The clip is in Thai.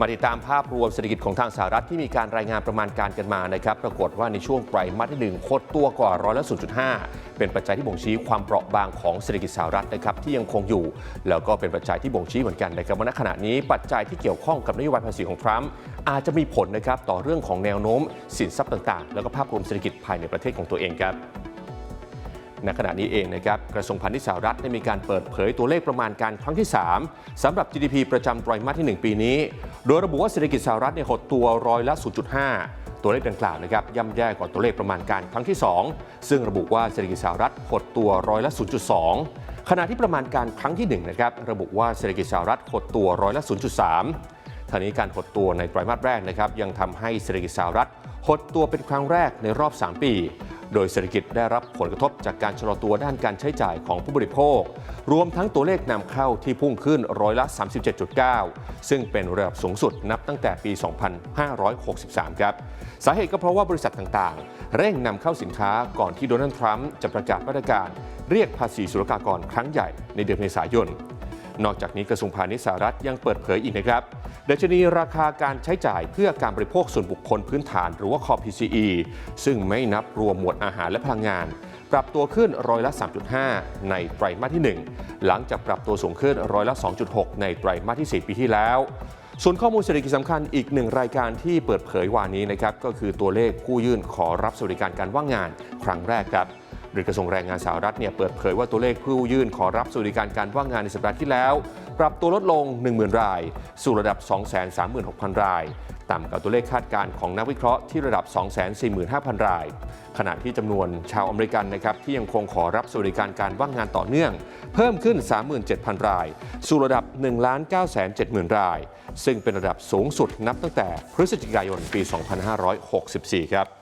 มาติดตามภาพรวมเศรษฐกิจของทางสหรัฐที่มีการรายงานประมาณการกันมานะครับ ปรากฏว่าในช่วงไตรมาสที่หนึ่งคดตัวกว่าร้อยละ0.5 เป็นปัจจัยที่บ่งชี้ความเปราะบางของเศรษฐกิจสหรัฐนะครับที่ยังคงอยู่ แล้วก็เป็นปัจจัยที่บ่งชี้เหมือนกันนะครับว่าณขณะนี้ปัจจัยที่เกี่ยวข้องกับนโยบายภาษีของทรัมป์อาจจะมีผลนะครับต่อเรื่องของแนวโน้ม สินทรัพย์ต่างๆ แล้วก็ภาพรวมเศรษฐกิจภายในประเทศของตัวเองครับ ในขณะนี้เองนะครับกระทรวงพาณิชย์สหรัฐได้มีการเปิดเผยตัวเลขประมาณการครั้งที่ 3สำหรับ GDP ประจำไตรมาสที่ 1 ปีนี้ โดยระบุว่าเศรษฐกิจสหรัฐเนี่ยหดตัวร้อยละ 0.5 ตัวเลขดังกล่าวนะครับย่ำแย่กว่าตัวเลขประมาณการครั้งที่ 2 ซึ่งระบุว่าเศรษฐกิจสหรัฐหดตัวร้อยละ 0.2 ขณะที่ประมาณการครั้งที่1นะครับระบุว่าเศรษฐกิจสหรัฐหดตัวร้อยละ 0.3ทางนี้การหดตัวในไตรมาสแรกนะครับยังทำให้เศรษฐกิจสหรัฐหดตัวเป็นครั้งแรกในรอบ 3 ปี โดยเศรษฐกิจได้รับผลกระทบจากการชะลอตัวด้านการใช้จ่ายของผู้บริโภค รวมทั้งตัวเลขนำเข้าที่พุ่งขึ้นร้อยละ 37.9 ซึ่งเป็นระดับสูงสุดนับตั้งแต่ปี 2563 ครับ สาเหตุก็เพราะว่าบริษัทต่างๆ เร่งนำเข้าสินค้าก่อนที่โดนัลด์ทรัมป์จะประกาศมาตรการเรียกภาษีศุลกากรครั้งใหญ่ในเดือนเมษายน นอกจากนี้กระทรวงพาณิชย์สหรัฐยังเปิดเผยอีกนะครับ ดัชนีราคาการใช้จ่ายเพื่อการบริโภคส่วนบุคคลพื้นฐาน หรือว่า Core PCE ซึ่งไม่นับรวมหมวดอาหารและพลังงาน ปรับตัวขึ้นร้อยละ 3.5 ในไตรมาสที่ 1 หลังจากปรับตัวสูงขึ้นร้อยละ 2.6 ในไตรมาสที่ 4 ปีที่แล้วส่วนข้อมูลเศรษฐกิจสำคัญอีกหนึ่งรายการที่เปิดเผยวานนี้นะครับก็คือตัวเลขผู้ยื่นขอรับสวัสดิการการว่างงานครั้งแรกครับ โดยกระทรวงแรงงานสหรัฐเนี่ยเปิดเผยว่าตัวเลขผู้ยื่นขอรับสวัสดิการการว่างงานในสัปดาห์ที่แล้ว ปรับตัวลดลง 10,000 ราย สู่ระดับ 236,000 ราย ต่ำกว่าตัวเลขคาดการณ์ของนักวิเคราะห์ที่ระดับ 245,000 ราย ขณะที่จำนวนชาวอเมริกันนะครับที่ยังคงขอรับสวัสดิการการว่างงานต่อเนื่อง เพิ่มขึ้น 37,000 ราย สู่ระดับ 1,970,000ราย ซึ่งเป็นระดับสูงสุดนับตั้งแต่พฤศจิกายนปี 2564 ครับ